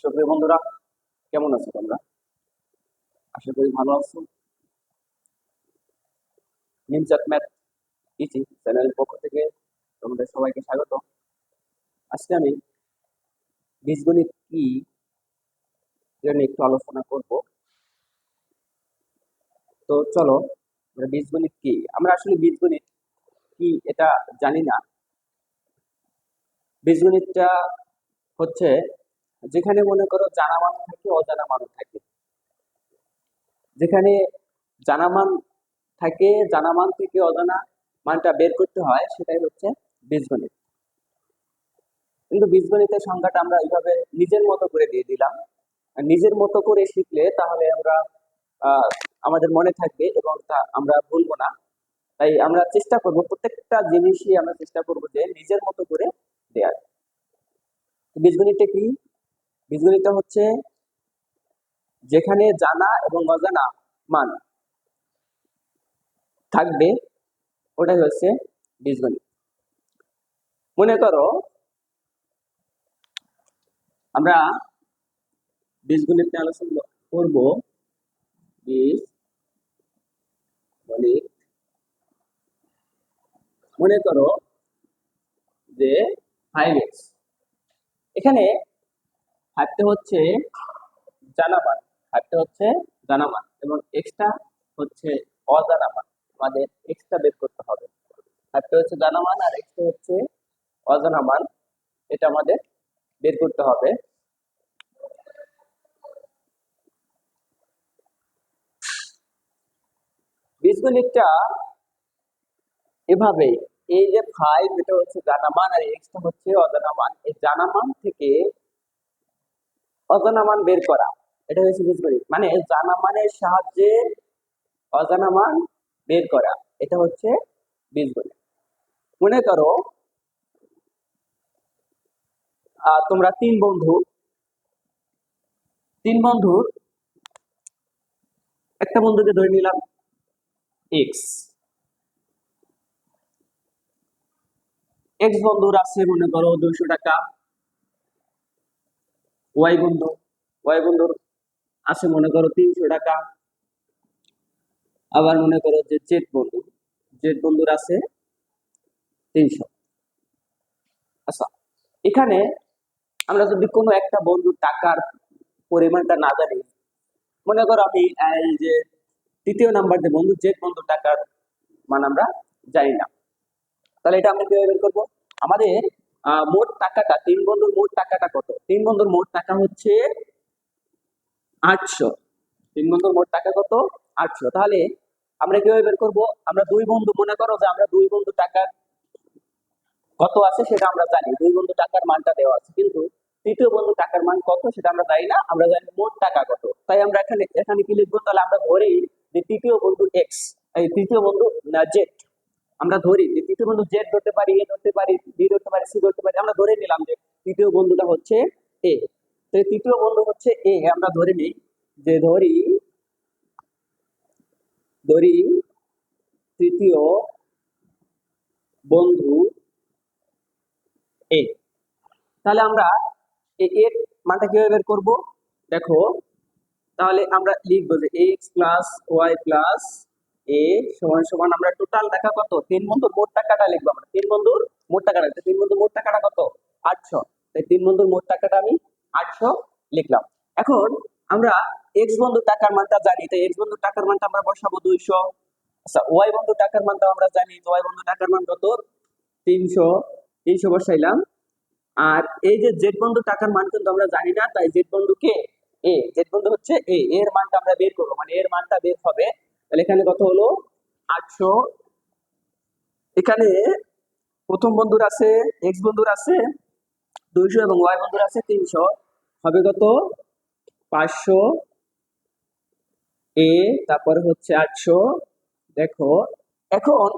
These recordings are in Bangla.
সুপ্রিয় বন্ধুরা, কেমন আছো তোমরা? আশা করি ভালো আছো। নিমচাট ম্যাথ ইচি চ্যানেলের পক্ষ থেকে তোমাদের সবাইকে স্বাগত। আজকে আমি বীজগণিত কি এটা নিয়ে একটু আলোচনা করব। তো চলো, আমরা বীজগণিত কি? আমরা আসলে বীজগণিত কি এটা জানি না। বীজগণিতটা হচ্ছে যেখানে মনে করো জানা মান থাকে, অজানা মান থাকে। যেখানে জানা মান থাকে, জানা মান থেকে অজানা মানটা বের করতে হয়, সেটাই হচ্ছে বীজগণিত। কিন্তু বীজগণিতের সংজ্ঞাটা আমরা এইভাবে নিজের মতো করে দিয়ে দিলাম। নিজের মতো করে শিখলে তাহলে আমরা আমাদের মনে থাকবে এবং তা আমরা ভুলবো না। তাই আমরা চেষ্টা করব, প্রত্যেকটা জিনিসই আমরা চেষ্টা করব যে নিজের মতো করে দেওয়ার বীজগণিতটা কি? বীজগণিতটা হচ্ছে যেখানে জানা এবং অজানা মান থাকবে, ওটাই হচ্ছে বীজগণিত। মনে করো আমরা বীজগণিত নিয়ে আলোচনা করব বীজ গণিত মনে করো যে ফাইভ এখানে হাঁটতে হচ্ছে জানা মান হাঁটতে হচ্ছে জানা মান এবং এক্সট্রা হচ্ছে অজানা মান আমাদের এক্সট্রা বের করতে হবে। হাঁটতে হচ্ছে জানা মান আর এক্সট্রা হচ্ছে অজানা মান এটা আমাদের বের করতে হবে। বীজগণিতটা এভাবে, এই যে ফাইভ এটা হচ্ছে জানা মান আর এক্সট্রা হচ্ছে অজানা মান এই জানা মান থেকে অজানা মান বের করা। এটা হচ্ছে বীজগণিত মানে জানা মানের সাহায্যে অজানা মান বের করা। এটা হচ্ছে বীজগণিত। মনে করো তোমরা তিন বন্ধু। তিন বন্ধুর একটা বন্ধুকে ধরে নিলাম এক্স এক্স বন্ধুর আছে, মনে করো, দুইশো টাকা। ওয়াই বন্ধু ওয়াই বন্ধুর আছে মনে করো তিনশো টাকা। আবার মনে করো যে জেড বন্ধু জেড বন্ধুর আছে তিনশো। আচ্ছা এখানে আমরা যদি কোনো একটা বন্ধুর টাকার পরিমাণটা না জানি, মনে করো আমি, এই যে তৃতীয় নাম্বার যে বন্ধু জেড বন্ধুর টাকার মান আমরা জানি না। তাহলে এটা আমরা কীভাবে বের করব? আমাদের মোট টাকাটা, তিন বন্ধুর মোট টাকাটা কত? তিন বন্ধুর মোট টাকা হচ্ছে আটশো। তিন বন্ধুর মোট টাকা কত? আটশো। তাহলে আমরা কীভাবে বের করব? আমরা দুই বন্ধু, মনে করো যে আমরা দুই বন্ধু টাকা কত আছে সেটা আমরা জানি। দুই বন্ধু টাকার মানটা দেওয়া আছে। কিন্তু তৃতীয় বন্ধু টাকার মান কত সেটা আমরা জানি না। আমরা জানি মোট টাকা কত। তাই আমরা এখানে এখানে কি লিখব? তাহলে আমরা ধরি যে তৃতীয় বন্ধু এক্স এই তৃতীয় বন্ধু জেড আমরা ধরি যে তৃতীয় বন্ধু জেড ধরতে পারি এ ধরতে পারি বি ধরতে পারি সি ধরতে পারি। আমরা ধরে নিলাম যে তৃতীয় বন্ধুটা হচ্ছে এ তো তৃতীয় বন্ধু হচ্ছে এ আমরা ধরে নিই যে ধরি ধরি তৃতীয় বন্ধু এ তাহলে আমরা এর মানটা কীভাবে বের করব? দেখো, তাহলে আমরা লিখব যে X plus Y plus A সমান সমান আমরা টোটাল টাকা কত? তিন বন্ধুর মোট টাকাটা লিখব আমরা। তিন বন্ধুর মোট টাকাটা, তিন বন্ধুর মোট টাকাটা কত? আটশো। তাই তিন বন্ধুর মোট টাকাটা আমি আটশো লিখলাম। এখন আমরা এক্স বন্ধুর টাকার মানটা জানি তাই এক্স বন্ধুর টাকার মানটা আমরা বসাবো দুইশো। আচ্ছা ওয়াই বন্ধুর টাকার মানটা আমরা জানি, তো ওয়াই বন্ধুর টাকার মান কত? তিনশো। তিনশো বসাইলাম। আর এই যে জেড বন্ধু টাকার মান কিন্তু আমরা জানি না, তাই জেড বন্ধু কে? এ। জেড বন্ধু হচ্ছে এ। এর মানটা আমরা বের করব মানে এর মানটা বের হবে। তাহলে এখানে কত হলো? আটশো। এখানে প্রথম বন্ধুর আছে এক্স বন্ধুর আছে দুইশো এবং ওয়াই বন্ধুর আছে তিনশো। হবে কত? পাঁচশো। এ, তারপরে হচ্ছে আটশো। দেখো, এখন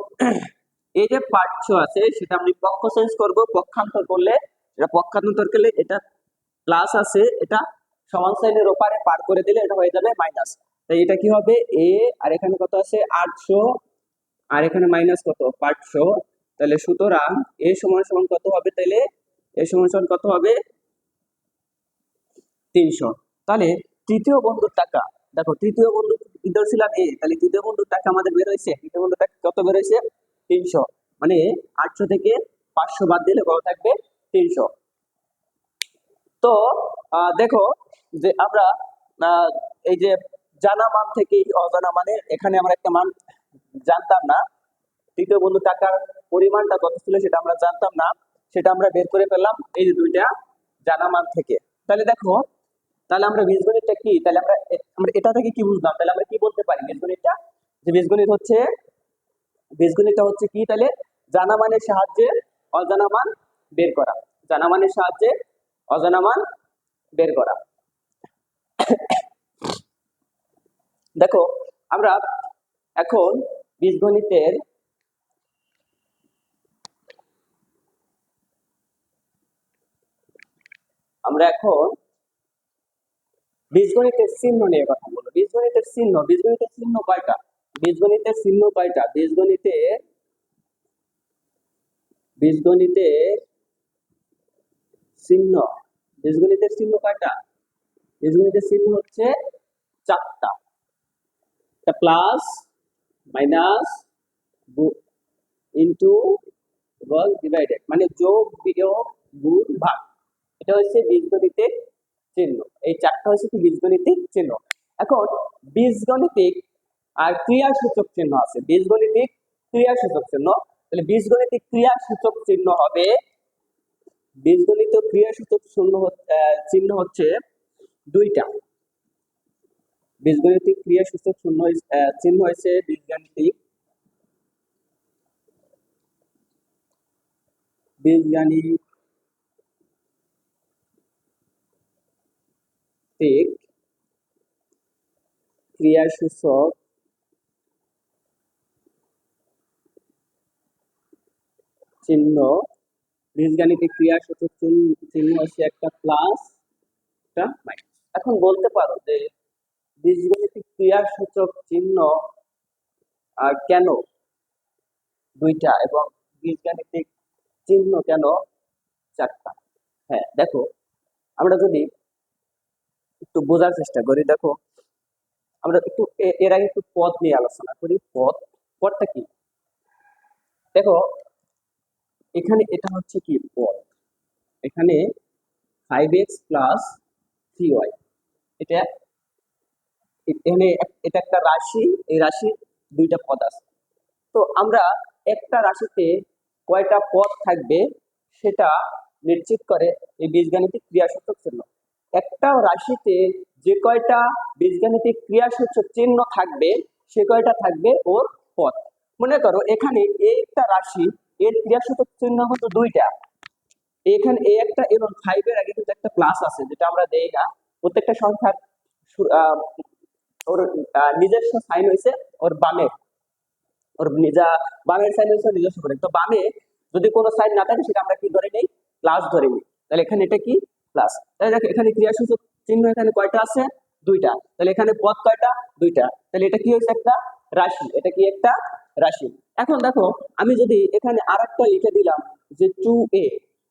এই যে পাঁচশো আছে, সেটা আমি পক্ষ চেঞ্জ করব, পক্ষান্তর করলে, এটা পক্ষান্তর করলে এটা প্লাস আছে, এটা সমান সাইনের ওপারে পার করে দিলে এটা হয়ে যাবে মাইনাস তাই এটা কি হবে? এ, আর এখানে কত আছে? আটশো। আর এখানে মাইনাস কত? পাঁচশো। তাহলে সুতরাং এ সমান সমান কত হবে তাহলে এ সমান সমান কত হবে? তিনশো। তাহলে তৃতীয় বন্ধুর টাকা, দেখো তৃতীয় বন্ধু ধরছিলাম এ, তাহলে তৃতীয় বন্ধুর টাকা আমাদের বের হয়েছে। তৃতীয় বন্ধুর টাকা কত বের হয়েছে? তিনশো। মানে আটশো থেকে পাঁচশো বাদ দিলে কত থাকবে? তিনশো। তো দেখো যে আমরা এই যে জানা মান থেকে অজানা মানে এখানে আমরা একটা মান জানতাম না। তৃতীয় বন্ধু টাকার পরিমাণটা কত ছিল সেটা আমরা জানতাম না। সেটা আমরা বের করে ফেললাম এই দুইটা জানা মান থেকে। তাহলে দেখো, তাহলে আমরা বীজগণিতটা কি? তাহলে আমরা আমরা এটা থেকে কি বুঝলাম? তাহলে আমরা কি বলতে পারি বীজগণিতটা যে বীজগণিত হচ্ছে বীজগণিতটা হচ্ছে কি? তাহলে জানা মানের সাহায্যে অজানা মান বের করা। জানা মানের সাহায্যে অজানা মান বের করা। দেখো, আমরা এখন বীজগণিতের আমরা এখন বীজগণিতের চিহ্ন নিয়ে কথা বলব। বীজগণিতের চিহ্ন বীজগণিতের চিহ্ন কয়টা? বীজগণিতের চিহ্ন কয়টা? বীজগণিতে বীজগণিতের চিহ্ন বীজগণিতের চিহ্ন কয়টা? বীজগণিতের চিহ্ন হচ্ছে চারটা। একটা প্লাস মাইনাস ইন্টু ডিভাইডেড মানে যোগ, বিয়োগ এটা হচ্ছে বীজগণিতের চিহ্ন। এই চারটা হচ্ছে কি বীজগণিতিক চিহ্ন? এখন, বীজগণিতিক আর ক্রিয়াসূচক চিহ্ন আছে। বীজগণিতিক, ক্রিয়াসূচক চিহ্ন। তাহলে বীজগণিতিক ক্রিয়াসূচক চিহ্ন হবে, বীজগণিত ক্রিয়াসূচক চিহ্ন চিহ্ন হচ্ছে দুইটা। বীজগণিতিক ক্রিয়াসূচক চিহ্ন চিহ্ন হয়েছে বীজগাণিতিক। বীজগাণিতিক ক্রিয়াসূচক চিহ্ন, বীজগাণিতিক ক্রিয়াসূচক চিহ্ন হচ্ছে একটা প্লাস একটা মাইনাস এখন বলতে পারো যে বীজগণিতিক ক্রিয়াসূচক চিহ্ন, আর কেন দুইটা এবং বীজগাণিতিক চিহ্ন কেন চারটা? হ্যাঁ দেখো, আমরা যদি একটু বোঝার চেষ্টা করি। দেখো, আমরা একটু এর আগে একটু পদ নিয়ে আলোচনা করি। পদ, পদটা কি? দেখো, এখানে এটা হচ্ছে কি? পদ। এখানে five X plus three Y এটা এখানে এটা একটা রাশি, এই রাশির দুইটা পদ আছে। তো আমরা একটা রাশিতে কয়টা পদ থাকবে সেটা নিশ্চিত করে এই বীজগাণিতিক ক্রিয়াসূচক চিহ্ন। একটা রাশিতে যে কয়টা বীজগাণিতিক ক্রিয়াসূচক চিহ্ন থাকবে, সে কয়টা থাকবে ওর পদ মনে করো এখানে একটা রাশি, এর ক্রিয়াসূচক চিহ্ন কিন্তু দুইটা। এখানে এই একটা এবং ফাইভের আগে কিন্তু একটা প্লাস আছে, যেটা আমরা দেই না। প্রত্যেকটা সংখ্যার ওর নিজস্ব সাইন হয়েছে ওর বামে। ওর নিজা, বামের সাইন ওর নিজস্ব করে। তো বামে যদি কোনো সাইন না থাকে, সেটা আমরা কি ধরে নেই? প্লাস ধরে নিই। তাহলে এখানে এটা কি? প্লাস তাহলে দেখো, এখানে ক্রিয়াসূচক চিহ্ন এখানে কয়টা আছে? দুইটা। তাহলে এখানে পদ কয়টা? দুইটা। তাহলে এটা কি হয়েছে একটা? রাশি। এটা কি একটা? রাশি। এখন দেখো, আমি যদি এখানে আর একটা লিখে দিলাম যে টু এ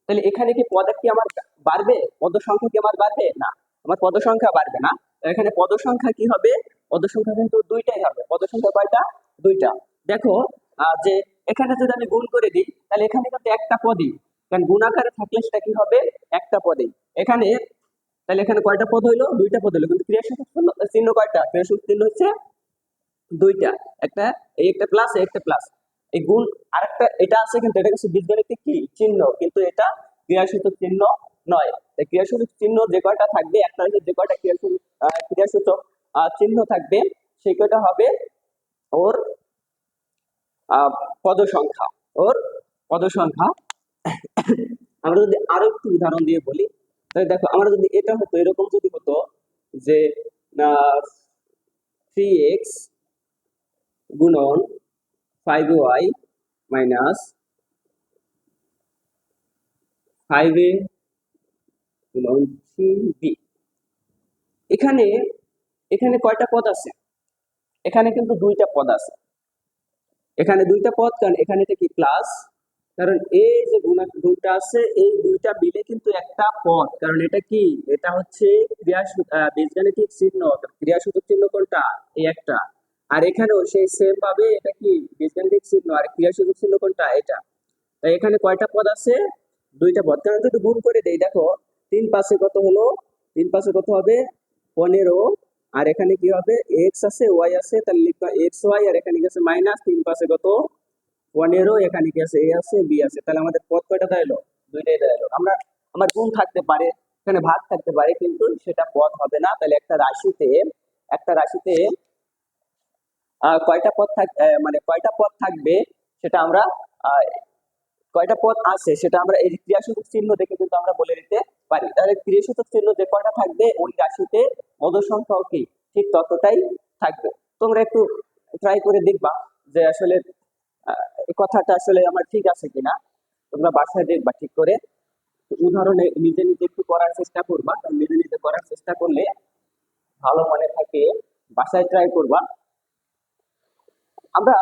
তাহলে এখানে কি পদ কি আমার বাড়বে? পদ সংখ্যা কি আমার বাড়বে? না। আমার পদ সংখ্যা বাড়বে না। এখানে পদ সংখ্যা কি হবে? পদ সংখ্যা কিন্তু দুইটাই হবে। পদ সংখ্যা কয়টা? দুইটা। দেখো যে এখানে যদি আমি গুণ করে দিই, তাহলে এখানে কিন্তু একটা পদই কারণ গুণ আকারে থাকলে সেটা কি হবে? একটা পদই এখানে, তাহলে এখানে কয়টা পদ হইল? দুইটা পদ হইল। কিন্তু ক্রিয়াসূচক চিহ্ন- কয়টা? ক্রিয়াসূচক চিহ্ন হচ্ছে দুইটা। একটা, এই একটা প্লাস একটা প্লাস এই গুণ, আরেকটা, এটা আছে কিন্তু এটা হচ্ছে বীজগণিতিক কি? চিহ্ন। কিন্তু এটা ক্রিয়াসূচক চিহ্ন নয়। ক্রিয়াসূচক চিহ্ন যে কয়টা থাকবে? একটা হচ্ছে যে কয়টা ক্রিয়াসূচক ক্রিয়াসূচক চিহ্ন থাকবে, সেই কয়টা হবে ওর পদ সংখ্যা ওর পদ সংখ্যা আমরা যদি আরও একটু উদাহরণ দিয়ে বলি, তাহলে দেখো আমরা যদি এটা হতো, এরকম যদি হতো যে থ্রি এক্স গুণন five Y minus five A গুণন থ্রি বি এখানে এখানে কয়টা পদ আছে? এখানে কিন্তু দুইটা পদ আছে। এখানে দুইটা পদ, কারণ এখানে এটা কি প্লাস কারণ এই যে গুণা, দুইটা আছে, এই দুইটা মিলে কিন্তু একটা পদ। কারণ এটা কি? এটা হচ্ছে ক্রিয়া বীজগাণিতিক চিহ্ন। ক্রিয়াসূচক চিহ্ন কোনটা? এই একটা। আর এখানেও সেই সেম ভাবে এটা কি? বীজগাণিতিক চিহ্ন। আর ক্রিয়াসূচক চিহ্ন কোনটা? এটা। তাই এখানে কয়টা পদ আছে? দুইটা পদ। কারণ যদি গুণ করে দেই, দেখো, তিন পাশে কত হলো? তিন পাশে কত হবে? পনেরো। আর এখানে কি হবে? এক্স আছে ওয়াই আছে, তাহলে লিখবা এক্স ওয়াই আর এখানে কি আছে মাইনাস তিন পাশে কত? পনেরো এখানে কি আছে? এ আছে, বি আছে। তাহলে আমাদের পদ কয়টা দাঁড়াল? দুইটাই দাঁড়াল। আমরা, আমার গুণ থাকতে পারে, এখানে ভাগ থাকতে পারে, কিন্তু সেটা পদ হবে না। তাহলে একটা রাশিতে একটা রাশিতে কয়টা পদ থাক মানে কয়টা পদ থাকবে সেটা আমরা কয়টা পদ আছে সেটা আমরা এই ক্রিয়াসূচক চিহ্ন দেখে কিন্তু আমরা বলে দিতে পারি। তাহলে ক্রিয়াসূচক চিহ্ন যে কয়টা থাকবে, ওই রাশিতে পদ সংখ্যাও কি? ঠিক ততটাই থাকবে। তোমরা একটু ট্রাই করে দেখবা যে আসলে কথাটা আসলে আমার ঠিক আছে কিনা, তোমরা বাসায় দেখবা ঠিক করে। উদাহরণে, নিজে নিজে একটু করার চেষ্টা করবা নিজে নিজে করার চেষ্টা করলে ভালো মনে থাকে। বাসায় ট্রাই করবা। আমরা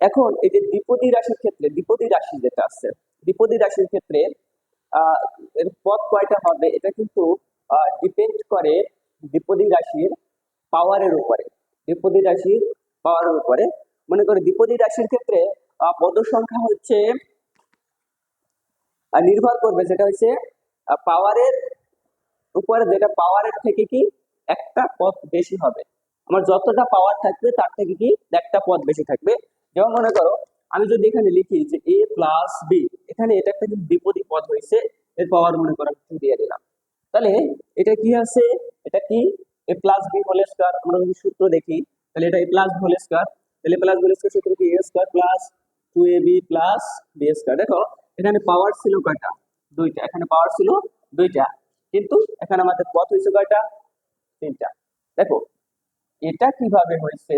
এখন এই যে দ্বিপদী রাশির ক্ষেত্রে, দ্বিপদী রাশি যেটা আছে, দ্বিপদী রাশির ক্ষেত্রে এর পদ কয়টা হবে, এটা কিন্তু ডিপেন্ড করে দ্বিপদী রাশির পাওয়ারের উপরে। দ্বিপদী রাশির পাওয়ারের উপরে। মনে করো দ্বিপদী রাশির ক্ষেত্রে পদ সংখ্যা হচ্ছে নির্ভর করবে যেটা হচ্ছে পাওয়ারের উপরে যেটা পাওয়ারের থেকে কি একটা পদ বেশি হবে। আমার যতটা পাওয়ার থাকবে, তার থেকে কি একটা পদ বেশি থাকবে। যেমন মনে করো, আমি যদি এখানে লিখি যে এ প্লাস বি এখানে এটা একটা কিন্তু বিপদী পদ হয়েছে, এর পাওয়ার মনে করো আমি দিয়ে দিলাম। তাহলে এটা কি আছে? এটা কি? A plus B whole square আমরা যদি সূত্র দেখি, তাহলে এটা এ প্লাস হোল স্কয়ার তাহলে প্লাস হোল স্কয়ার সূত্র A square plus two A B plus B দেখো, এখানে পাওয়ার ছিল কয়টা? দুইটা। এখানে পাওয়ার ছিল দুইটা। কিন্তু এখানে আমাদের পথ হয়েছে কয়টা? তিনটা। দেখো, এটা কীভাবে হয়েছে?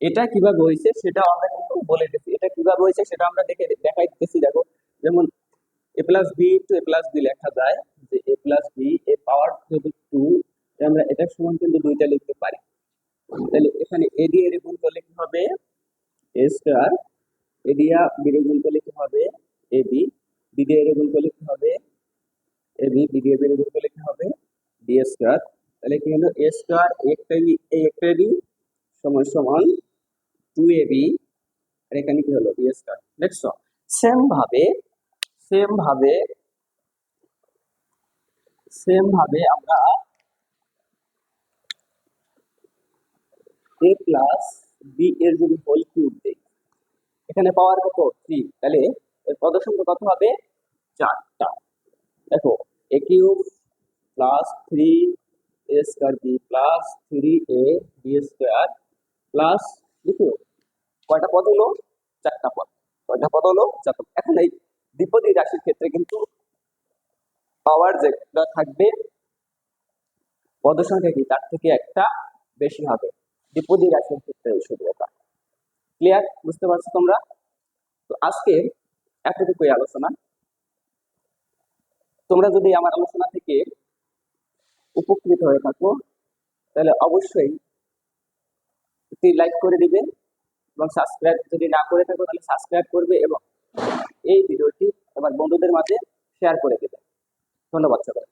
এটা কীভাবে হয়েছে সেটা আমরা কিন্তু বলে দিচ্ছি। এটা কীভাবে হয়েছে সেটা আমরা দেখে দেখাই দেখাইতেছি দেখো, যেমন A plus B two A plus B লেখা যায় যে A plus B A power two আমরা এটার সমান কিন্তু দুইটা লিখতে পারি। তাহলে এখানে এ দিয়ে এর গুণ করলে কি হবে? এ স্টার এ দিয়া বি এর গুণ করলে কি হবে? এ বি বি দিয়ে এর গুণ করলে কি হবে? এ বি বি দিয়ে বি এর গুণ করলে কি হবে? বি স্কয়ার তাহলে কি হলো? এ স্কয়ার একটা বি একটা বি সমান সমান টু এ বি আর এখানে কি হলো? বি স্কয়ার দেখছ সেম ভাবে সেম ভাবে সেম ভাবে আমরা এ প্লাস বি এর যদি হোল কিউব দিই, এখানে পাওয়ার কত? থ্রি তাহলে এর পদ কত হবে? চারটা। দেখো A cube plus three A square B plus three A B square plus লিখো। কয়টা পদ হলো? চারটা পদ। কয়টা পদ হলো? চারটা। এখন এই দ্বিপদী রাশির ক্ষেত্রে কিন্তু পাওয়ার যেটা থাকবে পদ সংখ্যা কি? তার থেকে একটা বেশি হবে। দ্বিপদী রাশির ক্ষেত্রে এটা। ক্লিয়ার বুঝতে পারছ তোমরা? তো আজকে এতটুকুই আলোচনা। তোমরা যদি আমার আলোচনা থেকে উপকৃত হয়ে থাকো, তাহলে অবশ্যই একটি লাইক করে দিবে এবং সাবস্ক্রাইব যদি না করে থাকো, তাহলে সাবস্ক্রাইব করবে এবং এই ভিডিওটি তোমার বন্ধুদের মাঝে শেয়ার করে দেবে। ধন্যবাদ সবাই